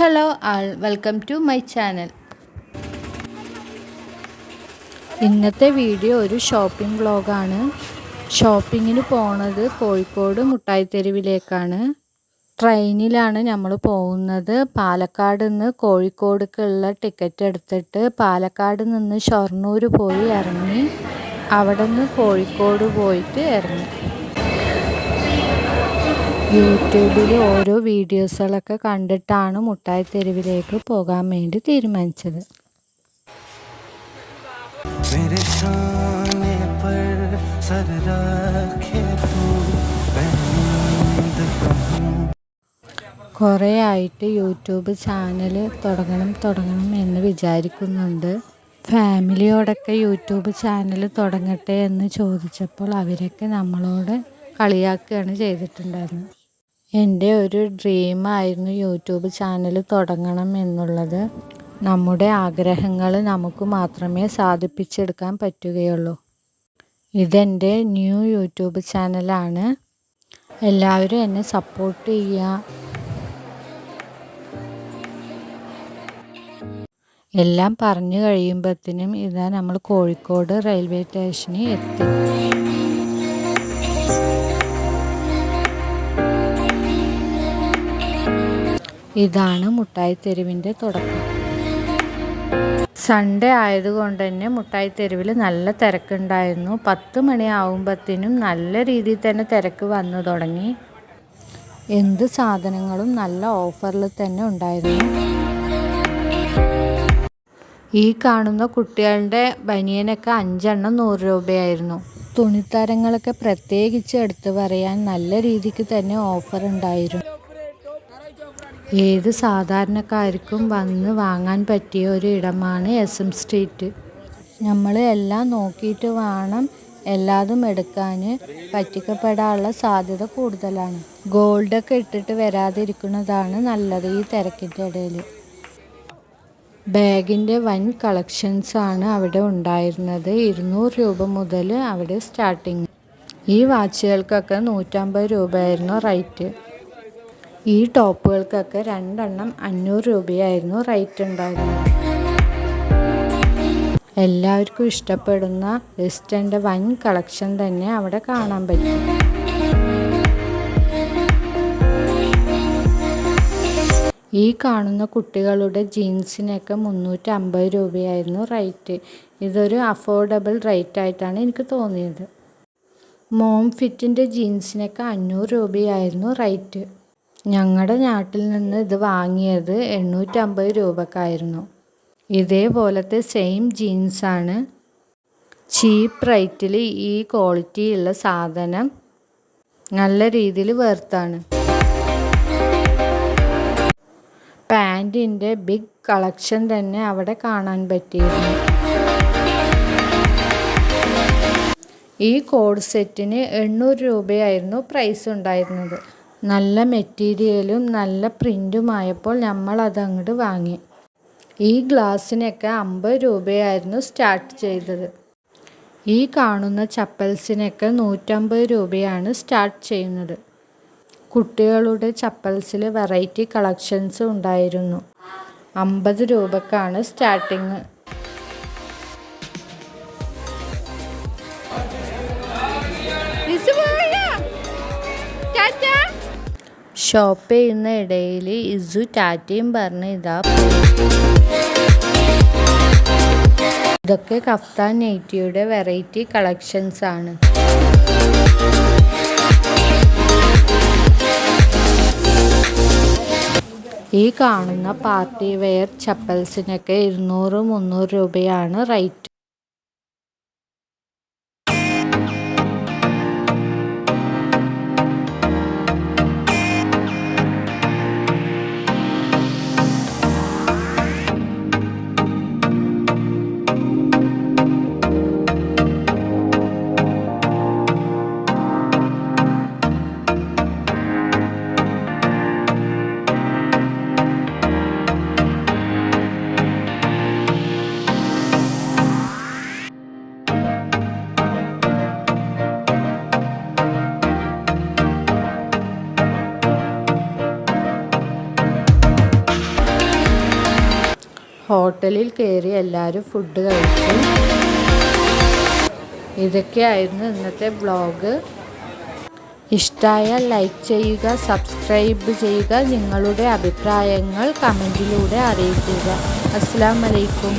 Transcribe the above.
Hello all welcome to my channel ഇന്നത്തെ video ഒരു shopping വ്ളോഗാണ് ഷോപ്പിങ്ങിന് പോണത് കോഴിക്കോട് മുട്ടായിത്തെരുവിലേക്കാണ്. ട്രെയിനിലാണ് നമ്മൾ പോകുന്നത്. പാലക്കാട് നിന്ന് കോഴിക്കോടേക്കുള്ള ടിക്കറ്റ് എടുത്തിട്ട് പാലക്കാട് നിന്ന് ഷൊർണൂർ പോയി ഇറങ്ങി അവിടെ നിന്ന് കോഴിക്കോട് പോയിട്ട് ഇറങ്ങി. യൂട്യൂബിൽ ഓരോ വീഡിയോസുകളൊക്കെ കണ്ടിട്ടാണ് മുട്ടായി തെരുവിലേക്ക് പോകാൻ വേണ്ടി തീരുമാനിച്ചത്. കുറേ ആയിട്ട് യൂട്യൂബ് ചാനൽ തുടങ്ങണം തുടങ്ങണം എന്ന് വിചാരിക്കുന്നുണ്ട്. ഫാമിലിയോടൊക്കെ യൂട്യൂബ് ചാനൽ തുടങ്ങട്ടെ എന്ന് ചോദിച്ചപ്പോൾ അവരൊക്കെ നമ്മളോട് കളിയാക്കുകയാണ് ചെയ്തിട്ടുണ്ടായിരുന്നത്. എന്റെ ഒരു ഡ്രീമായിരുന്നു യൂട്യൂബ് ചാനൽ തുടങ്ങണം എന്നുള്ളത്. നമ്മുടെ ആഗ്രഹങ്ങൾ നമുക്ക് മാത്രമേ സാധിപ്പിച്ചെടുക്കാൻ പറ്റുകയുള്ളൂ. ഇതെന്റെ ന്യൂ യൂട്യൂബ് ചാനലാണ് എല്ലാവരും എന്നെ സപ്പോർട്ട് ചെയ്യുക. എല്ലാം പറഞ്ഞു കഴിയുമ്പോഴത്തേനും ഇതാ നമ്മൾ കോഴിക്കോട് റെയിൽവേ സ്റ്റേഷനിൽ എത്തി. ഇതാണ് മുട്ടായി തെരുവിന്റെ തുടക്കം. സൺഡേ ആയതുകൊണ്ട് തന്നെ മുട്ടായി തെരുവിൽ നല്ല തിരക്കുണ്ടായിരുന്നു. പത്ത് മണിയാവുമ്പത്തിനും നല്ല രീതിയിൽ തന്നെ തിരക്ക് വന്നു തുടങ്ങി. എന്ത് സാധനങ്ങളും നല്ല ഓഫറിൽ തന്നെ ഉണ്ടായിരുന്നു. ഈ കാണുന്ന കുട്ടികളുടെ ബനിയനൊക്കെ അഞ്ചെണ്ണം നൂറ് രൂപയായിരുന്നു. തുണിത്തരങ്ങളൊക്കെ പ്രത്യേകിച്ച് എടുത്തു പറയാൻ നല്ല രീതിക്ക് തന്നെ ഓഫർ ഉണ്ടായിരുന്നു. ഏത് സാധാരണക്കാർക്കും വന്ന് വാങ്ങാൻ പറ്റിയ ഒരു ഇടമാണ് എസ് എം സ്ട്രീറ്റ് നമ്മൾ എല്ലാം നോക്കിയിട്ട് വേണം എല്ലാതും എടുക്കാൻ. പറ്റിക്കപ്പെടാനുള്ള സാധ്യത കൂടുതലാണ്. ഗോൾഡൊക്കെ ഇട്ടിട്ട് വരാതിരിക്കുന്നതാണ് നല്ലത് ഈ തിരക്കിന്റെ ഇടയിൽ. ബാഗിന്റെ വൻ കളക്ഷൻസാണ് അവിടെ ഉണ്ടായിരുന്നത്. ഇരുന്നൂറ് രൂപ മുതൽ അവിടെ സ്റ്റാർട്ടിങ് ഈ വാച്ചുകൾക്കൊക്കെ നൂറ്റമ്പത് രൂപയായിരുന്നു റേറ്റ് ഈ ടോപ്പുകൾക്കൊക്കെ രണ്ടെണ്ണം അഞ്ഞൂറ് രൂപയായിരുന്നു റേറ്റ് ഉണ്ടായിരുന്നത്. എല്ലാവർക്കും ഇഷ്ടപ്പെടുന്ന വെസ്റ്റേന്റെ വൻ കളക്ഷൻ തന്നെ അവിടെ കാണാൻ പറ്റും. ഈ കാണുന്ന കുട്ടികളുടെ ജീൻസിനൊക്കെ മുന്നൂറ്റി അമ്പത് രൂപയായിരുന്നു റേറ്റ്. ഇതൊരു അഫോർഡബിൾ റേറ്റ് ആയിട്ടാണ് എനിക്ക് തോന്നിയത്. മോം ഫിറ്റിന്റെ ജീൻസിനൊക്കെ അഞ്ഞൂറ് രൂപയായിരുന്നു റേറ്റ്. ഞങ്ങളുടെ നാട്ടിൽ നിന്ന് ഇത് വാങ്ങിയത് എണ്ണൂറ്റമ്പത് രൂപക്കായിരുന്നു. ഇതേപോലത്തെ സെയിം ജീൻസാണ് ചീപ്പ് റേറ്റിൽ ഈ ക്വാളിറ്റി ഉള്ള സാധനം നല്ല രീതിയിൽ വേർത്താണ് പാന്റിന്റെ ബിഗ് കളക്ഷൻ തന്നെ അവിടെ കാണാൻ പറ്റിയിരുന്നു. ഈ കോഡ് സെറ്റിന് എണ്ണൂറ് രൂപയായിരുന്നു പ്രൈസ് ഉണ്ടായിരുന്നത്. നല്ല മെറ്റീരിയലും നല്ല പ്രിന്റുമായപ്പോൾ നമ്മൾ അതങ്ങോട്ട് വാങ്ങി. ഈ ഗ്ലാസ്സിനൊക്കെ അമ്പത് രൂപയായിരുന്നു സ്റ്റാർട്ട് ചെയ്തത്. ഈ കാണുന്ന ചപ്പൽസിനൊക്കെ നൂറ്റമ്പത് രൂപയാണ് സ്റ്റാർട്ട് ചെയ്യുന്നത്. കുട്ടികളുടെ ചപ്പൽസിൽ വെറൈറ്റി കളക്ഷൻസ് ഉണ്ടായിരുന്നു. അമ്പത് രൂപക്കാണ് സ്റ്റാർട്ടിങ്. ഷോപ്പ് ചെയ്യുന്ന ഇടയിൽ ഇസു ടാറ്റയും പറഞ്ഞ് ഇതാ. ഇതൊക്കെ കഫ്താൻ നെയ്റ്റിയുടെ വെറൈറ്റി കളക്ഷൻസ് ആണ്. ഈ കാണുന്ന പാർട്ടി വെയർ ചപ്പൽസിനൊക്കെ ഇരുന്നൂറ് മുന്നൂറ് രൂപയാണ് റേറ്റ്. ഹോട്ടലിൽ കയറി എല്ലാവരും ഫുഡ് കഴിച്ചു. ഇതൊക്കെയായിരുന്നു ഇന്നത്തെ ബ്ലോഗ് ഇഷ്ടമായാൽ ലൈക്ക് ചെയ്യുക സബ്സ്ക്രൈബ് ചെയ്യുക നിങ്ങളുടെ അഭിപ്രായങ്ങൾ കമന്റിലൂടെ അറിയിക്കുക. അസ്സാം വലൈക്കും